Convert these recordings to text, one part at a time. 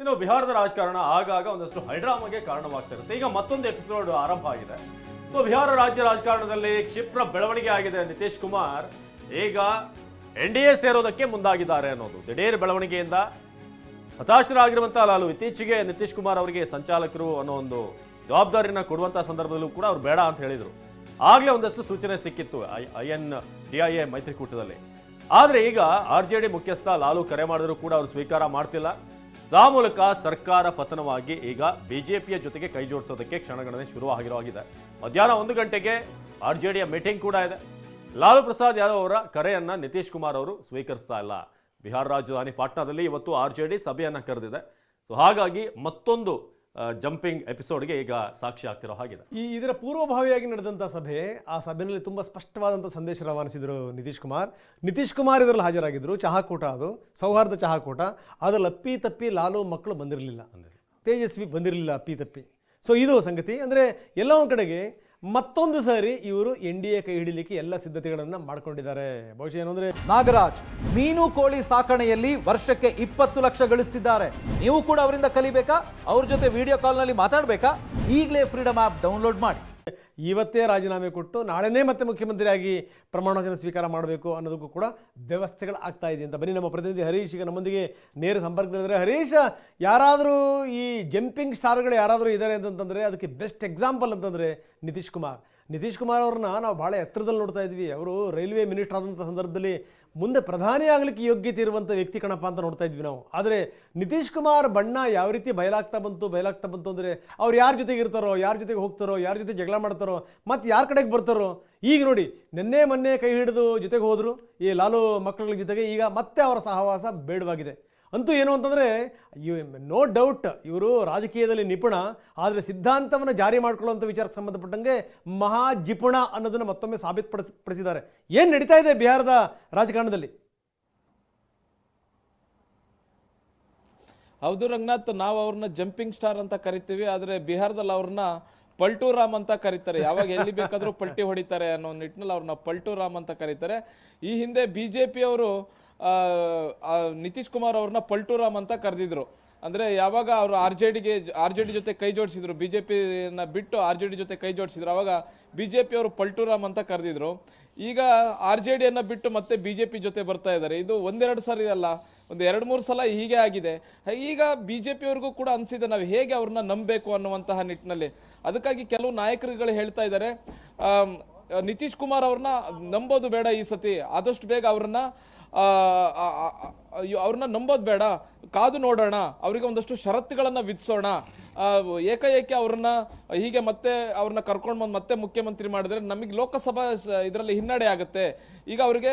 ಇನ್ನು ಬಿಹಾರದ ರಾಜಕಾರಣ ಆಗಾಗ ಒಂದಷ್ಟು ಹೈಡ್ರಾಮಾಗೆ ಕಾರಣವಾಗ್ತಾ ಇರುತ್ತೆ ಈಗ ಮತ್ತೊಂದು ಎಪಿಸೋಡ್ ಆರಂಭ ಆಗಿದೆ ಸೊ ಬಿಹಾರ ರಾಜ್ಯ ರಾಜಕಾರಣದಲ್ಲಿ ಕ್ಷಿಪ್ರ ಬೆಳವಣಿಗೆ ಆಗಿದೆ ನಿತೀಶ್ ಕುಮಾರ್ ಈಗ ಎನ್ ಡಿ ಎ ಸೇರೋದಕ್ಕೆ ಮುಂದಾಗಿದ್ದಾರೆ ಅನ್ನೋದು ದಿಢೀರ್ ಬೆಳವಣಿಗೆಯಿಂದ ಹತಾಶರಾಗಿರುವಂತಹ ಲಾಲು ಇತ್ತೀಚೆಗೆ ನಿತೀಶ್ ಕುಮಾರ್ ಅವರಿಗೆ ಸಂಚಾಲಕರು ಅನ್ನೋ ಒಂದು ಜವಾಬ್ದಾರಿನ ಕೊಡುವಂತಹ ಸಂದರ್ಭದಲ್ಲೂ ಕೂಡ ಅವ್ರು ಬೇಡ ಅಂತ ಹೇಳಿದರು. ಆಗಲೇ ಒಂದಷ್ಟು ಸೂಚನೆ ಸಿಕ್ಕಿತ್ತು I N D I A ಮೈತ್ರಿಕೂಟದಲ್ಲಿ. ಆದರೆ ಈಗ ಆರ್ ಜೆ ಡಿ ಮುಖ್ಯಸ್ಥ ಲಾಲು ಕರೆ ಮಾಡಿದರೂ ಕೂಡ ಅವರು ಸ್ವೀಕಾರ ಮಾಡ್ತಿಲ್ಲ. ಆ ಮೂಲಕ ಸರ್ಕಾರ ಪತನವಾಗಿ ಈಗ ಬಿಜೆಪಿಯ ಜೊತೆಗೆ ಕೈ ಜೋಡಿಸೋದಕ್ಕೆ ಕ್ಷಣಗಣನೆ ಶುರು ಮಧ್ಯಾಹ್ನ ಒಂದು ಗಂಟೆಗೆ ಆರ್ ಜೆ ಡಿಯ ಮೀಟಿಂಗ್ ಕೂಡ ಇದೆ. ಲಾಲು ಪ್ರಸಾದ್ ಯಾದವ್ ಅವರ ಕರೆಯನ್ನ ನಿತೀಶ್ ಕುಮಾರ್ ಅವರು ಸ್ವೀಕರಿಸ್ತಾ ಇಲ್ಲ. ಬಿಹಾರ ರಾಜಧಾನಿ ಪಾಟ್ನಾದಲ್ಲಿ ಇವತ್ತು ಆರ್ ಜೆ ಡಿ ಸಭೆಯನ್ನ ಕರೆದಿದೆ. ಸೊ ಹಾಗಾಗಿ ಮತ್ತೊಂದು ಜಂಪಿಂಗ್ ಎಪಿಸೋಡ್ಗೆ ಈಗ ಸಾಕ್ಷಿ ಆಗ್ತಿರೋ ಹಾಗಿದೆ. ಈ ಇದರ ಪೂರ್ವಭಾವಿಯಾಗಿ ನಡೆದಂಥ ಸಭೆ ಆ ಸಭೆಯಲ್ಲಿ ತುಂಬ ಸ್ಪಷ್ಟವಾದಂಥ ಸಂದೇಶ ರವಾನಿಸಿದರು ನಿತೀಶ್ ಕುಮಾರ್. ನಿತೀಶ್ ಕುಮಾರ್ ಇದರಲ್ಲಿ ಹಾಜರಾಗಿದ್ದರು ಚಹಾಕೂಟ ಅದು ಸೌಹಾರ್ದ ಚಹಾಕೂಟ. ಅದರಲ್ಲಿ ಅಪ್ಪಿ ತಪ್ಪಿ ಲಾಲು ಮಕ್ಕಳು ಬಂದಿರಲಿಲ್ಲ. ತೇಜಸ್ವಿ ಬಂದಿರಲಿಲ್ಲ ಅಪ್ಪಿ ತಪ್ಪಿ. ಸೊ ಇದು ಸಂಗತಿ. ಅಂದರೆ ಎಲ್ಲ ಒಂದು ಕಡೆಗೆ ಮತ್ತೊಂದು ಸಾರಿ ಇವರು ಎನ್ ಡಿ ಎ ಕೈ ಹಿಡಿಲಿಕ್ಕೆ ಎಲ್ಲ ಸಿದ್ಧತೆಗಳನ್ನು ಮಾಡಿಕೊಂಡಿದ್ದಾರೆ. ಬಹುಶಃ ಏನು ಅಂದರೆ ನಾಗರಾಜ್, ಮೀನು ಕೋಳಿ ಸಾಕಣೆಯಲ್ಲಿ ವರ್ಷಕ್ಕೆ ಇಪ್ಪತ್ತು ಲಕ್ಷ ಗಳಿಸ್ತಿದ್ದಾರೆ. ನೀವು ಕೂಡ ಅವರಿಂದ ಕಲಿಬೇಕಾ? ಅವ್ರ ಜೊತೆ ವಿಡಿಯೋ ಕಾಲ್ನಲ್ಲಿ ಮಾತಾಡಬೇಕಾ? ಈಗಲೇ ಫ್ರೀಡಮ್ ಆ್ಯಪ್ ಡೌನ್ಲೋಡ್ ಮಾಡಿ. ಇವತ್ತೇ ರಾಜೀನಾಮೆ ಕೊಟ್ಟು ನಾಳೆನೇ ಮತ್ತೆ ಮುಖ್ಯಮಂತ್ರಿಯಾಗಿ ಪ್ರಮಾಣ ವಚನ ಸ್ವೀಕಾರ ಮಾಡಬೇಕು ಅನ್ನೋದಕ್ಕೂ ಕೂಡ ವ್ಯವಸ್ಥೆಗಳು ಆಗ್ತಾ ಇದೆ ಅಂತ. ಬನ್ನಿ, ನಮ್ಮ ಪ್ರತಿನಿಧಿ ಹರೀಶ್ ಈಗ ನಮ್ಮೊಂದಿಗೆ ನೇರ ಸಂಪರ್ಕದಲ್ಲಿದ್ದಾರೆ. ಹರೀಶ್, ಯಾರಾದರೂ ಈ ಜಂಪಿಂಗ್ ಸ್ಟಾರ್ಗಳು ಯಾರಾದರೂ ಇದ್ದಾರೆ ಅಂತಂದರೆ ಅದಕ್ಕೆ ಬೆಸ್ಟ್ ಎಕ್ಸಾಂಪಲ್ ಅಂತಂದರೆ ನಿತೀಶ್ ಕುಮಾರ್. ನಿತೀಶ್ ಕುಮಾರ್ ಅವ್ರನ್ನ ನಾವು ಭಾಳ ಎತ್ತರದಲ್ಲಿ ನೋಡ್ತಾ ಇದ್ವಿ. ಅವರು ರೈಲ್ವೆ ಮಿನಿಸ್ಟರ್ ಆದಂಥ ಸಂದರ್ಭದಲ್ಲಿ ಮುಂದೆ ಪ್ರಧಾನಿ ಆಗಲಿಕ್ಕೆ ಯೋಗ್ಯತೆ ಇರುವಂಥ ವ್ಯಕ್ತಿ ಕಣಪ್ಪ ಅಂತ ನೋಡ್ತಾ ಇದ್ವಿ ನಾವು. ಆದರೆ ನಿತೀಶ್ ಕುಮಾರ್ ಬಣ್ಣ ಯಾವ ರೀತಿ ಬಯಲಾಗ್ತಾ ಬಂತು ಬಯಲಾಗ್ತಾ ಬಂತು ಅಂದರೆ ಅವ್ರು ಯಾರ ಜೊತೆಗೆ ಇರ್ತಾರೋ, ಯಾರ ಜೊತೆಗೆ ಹೋಗ್ತಾರೋ, ಯಾರ ಜೊತೆ ಜಗಳ ಮಾಡ್ತಾರೋ ಮತ್ತು ಯಾರ ಕಡೆಗೆ ಬರ್ತಾರೋ, ಈಗ ನೋಡಿ ನಿನ್ನೆ ಮೊನ್ನೆ ಕೈ ಹಿಡಿದು ಜೊತೆಗೆ ಹೋದರು, ಈ ಲಾಲು ಮಕ್ಕಳ ಜೊತೆಗೆ ಈಗ ಮತ್ತೆ ಅವರ ಸಹವಾಸ ಬೇಡವಾಗಿದೆ. ಅಂತೂ ಏನು ಅಂತಂದರೆ ನೋ ಡೌಟ್ ಇವರು ರಾಜಕೀಯದಲ್ಲಿ ನಿಪುಣ, ಆದರೆ ಸಿದ್ಧಾಂತವನ್ನು ಜಾರಿ ಮಾಡ್ಕೊಳ್ಳುವಂಥ ವಿಚಾರಕ್ಕೆ ಸಂಬಂಧಪಟ್ಟಂಗೆ ಮಹಾ ಜಿಪುಣ ಅನ್ನೋದನ್ನು ಮತ್ತೊಮ್ಮೆ ಸಾಬೀತುಪಡಿಸ್, ಪಡಿಸಿದ್ದಾರೆ. ಏನು ನಡೀತಾ ಇದೆ ಬಿಹಾರದ ರಾಜಕಾರಣದಲ್ಲಿ? ಹೌದು, ರಂಗನಾಥ್, ನಾವು ಅವ್ರನ್ನ ಜಂಪಿಂಗ್ ಸ್ಟಾರ್ ಅಂತ ಕರಿತೀವಿ, ಆದರೆ ಬಿಹಾರದಲ್ಲಿ ಅವ್ರನ್ನ ಪಲ್ಟು ರಾಮ್ ಅಂತ ಕರೀತಾರೆ. ಯಾವಾಗ ಎಲ್ಲಿ ಬೇಕಾದ್ರೂ ಪಲ್ಟಿ ಹೊಡಿತಾರೆ ಅನ್ನೋ ನಿಟ್ಟಿನಲ್ಲಿ ಅವ್ರನ್ನ ಪಲ್ಟು ರಾಮ್ ಅಂತ ಕರೀತಾರೆ. ಈ ಹಿಂದೆ ಬಿಜೆಪಿ ಅವರು ನಿತೀಶ್ ಕುಮಾರ್ ಅವ್ರನ್ನ ಪಲ್ಟು ರಾಮ್ ಅಂತ ಕರೆದಿದ್ರು. ಅಂದ್ರೆ ಯಾವಾಗ ಅವರು ಆರ್ ಜೆ ಡಿಗೆ, ಆರ್ ಜೆ ಡಿ ಜೊತೆ ಕೈ ಜೋಡಿಸಿದ್ರು, ಬಿಜೆಪಿನ ಬಿಟ್ಟು ಆರ್ ಜೆ ಡಿ ಜೊತೆ ಕೈ ಜೋಡಿಸಿದ್ರು, ಅವಾಗ ಬಿಜೆಪಿ ಅವರು ಪಲ್ಟುರಾಮ್ ಅಂತ ಕರೆದಿದ್ರು. ಈಗ ಆರ್ ಜೆ ಡಿಯನ್ನು ಬಿಟ್ಟು ಮತ್ತೆ ಬಿಜೆಪಿ ಜೊತೆ ಬರ್ತಾ ಇದ್ದಾರೆ. ಇದು ಒಂದೆರಡು ಸಾರಿ ಅಲ್ಲ, ಒಂದು ಎರಡು ಮೂರು ಸಲ ಹೀಗೆ ಆಗಿದೆ. ಈಗ ಬಿಜೆಪಿ ಅವ್ರಿಗೂ ಕೂಡ ಅನ್ಸಿದೆ ನಾವು ಹೇಗೆ ಅವ್ರನ್ನ ನಂಬಬೇಕು ಅನ್ನುವಂತಹ ನಿಟ್ಟಿನಲ್ಲಿ. ಅದಕ್ಕಾಗಿ ಕೆಲವು ನಾಯಕರುಗಳು ಹೇಳ್ತಾ ಇದ್ದಾರೆ ನಿತೀಶ್ ಕುಮಾರ್ ಅವ್ರನ್ನ ನಂಬೋದು ಬೇಡ ಈ ಸತಿ. ಆದಷ್ಟು ಬೇಗ ಅವ್ರನ್ನ ಅವ್ರನ್ನ ನಂಬೋದು ಬೇಡ. ಕಾದು ನೋಡೋಣ. ಅವರಿಗೆ ಒಂದಷ್ಟು ಷರತ್ತುಗಳನ್ನು ವಿಧಿಸೋಣ. ಏಕಾಏಕಿ ಅವ್ರನ್ನ, ಹೀಗೆ ಮತ್ತೆ ಅವ್ರನ್ನ ಕರ್ಕೊಂಡು ಬಂದು ಮತ್ತೆ ಮುಖ್ಯಮಂತ್ರಿ ಮಾಡಿದ್ರೆ ನಮಗೆ ಲೋಕಸಭಾ ಇದರಲ್ಲಿ ಹಿನ್ನಡೆ ಆಗುತ್ತೆ. ಈಗ ಅವರಿಗೆ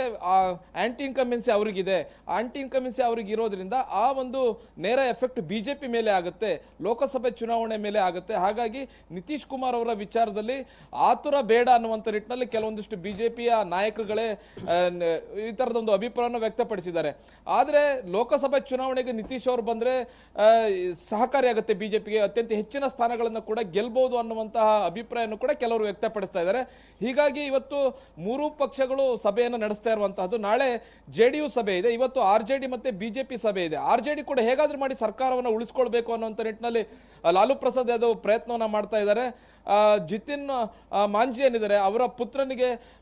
ಆಂಟಿ ಇನ್ಕಮೆನ್ಸಿ ಅವರಿಗಿದೆ. ಆಂಟಿ ಇನ್ಕಮೆನ್ಸಿ ಅವ್ರಿಗೆ ಇರೋದ್ರಿಂದ ಆ ಒಂದು ನೇರ ಎಫೆಕ್ಟ್ ಬಿ ಜೆ ಪಿ ಮೇಲೆ ಆಗುತ್ತೆ. ಲೋಕಸಭೆ ಚುನಾವಣೆ ಮೇಲೆ ಆಗುತ್ತೆ. ಹಾಗಾಗಿ ನಿತೀಶ್ ಕುಮಾರ್ ಅವರ ವಿಚಾರದಲ್ಲಿ ಆತುರ ಬೇಡ ಅನ್ನುವಂಥ ನಿಟ್ಟಿನಲ್ಲಿ ಕೆಲವೊಂದಿಷ್ಟು ಬಿ ಜೆ ಪಿಯ ನಾಯಕರುಗಳೇ ಈ ತರದೊಂದು ಅಭಿಪ್ರಾಯವನ್ನು ವ್ಯಕ್ತಪಡಿಸಿದ್ದಾರೆ. ಆದ್ರೆ ಲೋಕಸಭೆ ಚುನಾವಣೆಗೆ ನಿತೀಶ್ ಅವರು ಬಂದ್ರೆ ಬಿ ಸಹಕಾರಿಯಾಗುತ್ತೆ ಬಿಜೆಪಿಗೆ. ಅತ್ಯಂತ ಹೆಚ್ಚಿನ ಸ್ಥಾನಗಳನ್ನು ಕೂಡ ಗೆಲ್ಬೋದು ಅನ್ನುವಂತಹ ಅಭಿಪ್ರಾಯವನ್ನು ಕೂಡ ಕೆಲವರು ವ್ಯಕ್ತಪಡಿಸ್ತಾ ಇದ್ದಾರೆ. ಹೀಗಾಗಿ ಇವತ್ತು ಮೂರೂ ಪಕ್ಷಗಳು ಸಭೆಯನ್ನು ನಡೆಸ್ತಾ ಇರುವಂತಹದ್ದು. ನಾಳೆ ಜೆ ಡಿ ಯು ಸಭೆ ಇದೆ. ಇವತ್ತು ಆರ್ ಜೆ ಡಿ ಮತ್ತೆ ಬಿಜೆಪಿ ಸಭೆ ಇದೆ. ಆರ್ ಜೆ ಡಿ ಕೂಡ ಹೇಗಾದರೂ ಮಾಡಿ ಸರ್ಕಾರವನ್ನು ಉಳಿಸ್ಕೊಳ್ಬೇಕು ಅನ್ನುವಂಥ ನಿಟ್ಟಿನಲ್ಲಿ ಲಾಲು ಪ್ರಸಾದ್ ಯಾದವ್ ಪ್ರಯತ್ನವನ್ನ ಮಾಡ್ತಾ ಇದ್ದಾರೆ. ಜಿತಿನ್ ಮಾಂಜಿ ಏನಿದ್ದಾರೆ, ಅವರ ಪುತ್ರನಿಗೆ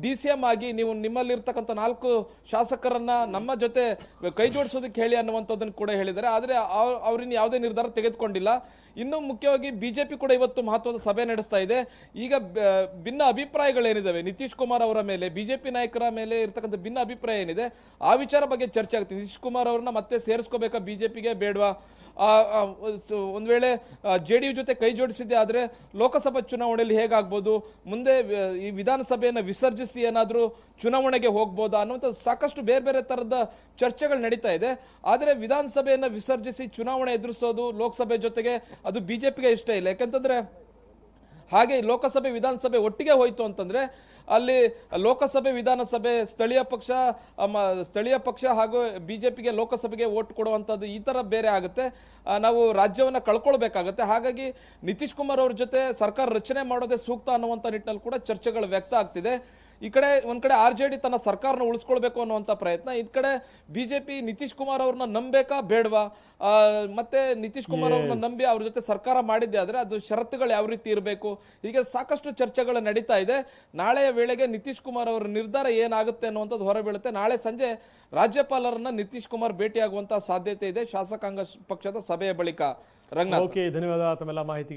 ಡಿ ಸಿ ಎಂ ಆಗಿ ನೀವು ನಿಮ್ಮಲ್ಲಿರ್ತಕ್ಕಂಥ ನಾಲ್ಕು ಶಾಸಕರನ್ನ ನಮ್ಮ ಜೊತೆ ಕೈ ಜೋಡಿಸೋದಕ್ಕೆ ಹೇಳಿ ಅನ್ನುವಂಥದ್ದನ್ನು ಕೂಡ ಹೇಳಿದ್ದಾರೆ. ಆದರೆ ಅವ್- ಅವ್ರಿನ್ನ ಯಾವುದೇ ನಿರ್ಧಾರ ತೆಗೆದುಕೊಂಡಿಲ್ಲ. ಇನ್ನು ಮುಖ್ಯವಾಗಿ ಬಿಜೆಪಿ ಕೂಡ ಇವತ್ತು ಮಹತ್ವದ ಸಭೆ ನಡೆಸ್ತಾ ಇದೆ. ಈಗ ಭಿನ್ನ ಅಭಿಪ್ರಾಯಗಳೇನಿದ್ದಾವೆ ನಿತೀಶ್ ಕುಮಾರ್ ಅವರ ಮೇಲೆ, ಬಿಜೆಪಿ ನಾಯಕರ ಮೇಲೆ ಇರ್ತಕ್ಕಂಥ ಭಿನ್ನ ಅಭಿಪ್ರಾಯ ಏನಿದೆ? ಆ ವಿಚಾರ ಬಗ್ಗೆ ಚರ್ಚೆ ಆಗುತ್ತೆ. ನಿತೀಶ್ ಕುಮಾರ್ ಅವ್ರನ್ನ ಮತ್ತೆ ಸೇರಿಸ್ಕೋಬೇಕಾ ಬಿಜೆಪಿಗೆ? ಬೇಡವಾ? ಒಂದು ವೇಳೆ ಜೆ ಡಿ ಯು ಜೊತೆ ಕೈ ಜೋಡಿಸಿದ್ದೆ ಆದ್ರೆ ಲೋಕಸಭಾ ಚುನಾವಣೆಯಲ್ಲಿ ಹೇಗಾಗ್ಬೋದು? ಮುಂದೆ ಈ ವಿಧಾನಸಭೆಯನ್ನು ವಿಸರ್ಜಿಸಿ ಏನಾದರೂ ಚುನಾವಣೆಗೆ ಹೋಗ್ಬೋದಾ ಅನ್ನುವಂಥ ಸಾಕಷ್ಟು ಬೇರೆ ಬೇರೆ ಥರದ ಚರ್ಚೆಗಳು ನಡೀತಾ ಇದೆ. ಆದರೆ ವಿಧಾನಸಭೆಯನ್ನು ವಿಸರ್ಜಿಸಿ ಚುನಾವಣೆ ಎದುರಿಸೋದು ಲೋಕಸಭೆ ಜೊತೆಗೆ ಅದು ಬಿ ಜೆ ಪಿಗೆ ಇಷ್ಟ ಇಲ್ಲ. ಯಾಕಂತಂದರೆ ಹಾಗೆ ಲೋಕಸಭೆ, ವಿಧಾನಸಭೆ ಒಟ್ಟಿಗೆ ಹೋಯ್ತು ಅಂತಂದ್ರೆ ಅಲ್ಲಿ ಲೋಕಸಭೆ ವಿಧಾನಸಭೆ ಸ್ಥಳೀಯ ಪಕ್ಷ ಸ್ಥಳೀಯ ಪಕ್ಷ ಹಾಗೂ ಬಿ ಜೆ ಪಿಗೆ ಲೋಕಸಭೆಗೆ ಓಟ್ ಕೊಡುವಂಥದ್ದು ಈ ಥರ ಬೇರೆ ಆಗುತ್ತೆ. ನಾವು ರಾಜ್ಯವನ್ನು ಕಳ್ಕೊಳ್ಬೇಕಾಗತ್ತೆ. ಹಾಗಾಗಿ ನಿತೀಶ್ ಕುಮಾರ್ ಅವ್ರ ಜೊತೆ ಸರ್ಕಾರ ರಚನೆ ಮಾಡೋದೇ ಸೂಕ್ತ ಅನ್ನುವಂಥ ನಿಟ್ಟಿನಲ್ಲಿ ಕೂಡ ಚರ್ಚೆಗಳು ವ್ಯಕ್ತ ಆಗ್ತಿದೆ. ಈ ಕಡೆ ಒಂದು ಕಡೆ ಆರ್ ಜೆ ಡಿ ತನ್ನ ಸರ್ಕಾರನ ಉಳಿಸ್ಕೊಳ್ಬೇಕು ಅನ್ನುವಂಥ ಪ್ರಯತ್ನ. ಈ ಕಡೆ ಬಿಜೆಪಿ ನಿತೀಶ್ ಕುಮಾರ್ ಅವ್ರನ್ನ ನಂಬೇಕಾ ಬೇಡವಾ? ಮತ್ತೆ ನಿತೀಶ್ ಕುಮಾರ್ ಅವ್ರನ್ನ ನಂಬಿ ಅವ್ರ ಜೊತೆ ಸರ್ಕಾರ ಮಾಡಿದ್ದೆ ಆದರೆ ಅದು ಷರತ್ತುಗಳು ಯಾವ ರೀತಿ ಇರಬೇಕು? ಹೀಗೆ ಸಾಕಷ್ಟು ಚರ್ಚೆಗಳು ನಡೀತಾ ಇದೆ. ನಾಳೆಯ ವೇಳೆಗೆ ನಿತೀಶ್ ಕುಮಾರ್ ಅವರ ನಿರ್ಧಾರ ಏನಾಗುತ್ತೆ ಅನ್ನುವಂಥದ್ದು ಹೊರಬೀಳುತ್ತೆ. ನಾಳೆ ಸಂಜೆ ರಾಜ್ಯಪಾಲರನ್ನ ನಿತೀಶ್ ಕುಮಾರ್ ಭೇಟಿಯಾಗುವಂತಹ ಸಾಧ್ಯತೆ ಇದೆ. ಶಾಸಕಾಂಗ ಪಕ್ಷದ ಸಭೆಯ ಬಳಿಕ. ರಂಗನಾಥ್. ಓಕೆ, ಧನ್ಯವಾದ ತಮ್ಮೆಲ್ಲ ಮಾಹಿತಿಗೆ.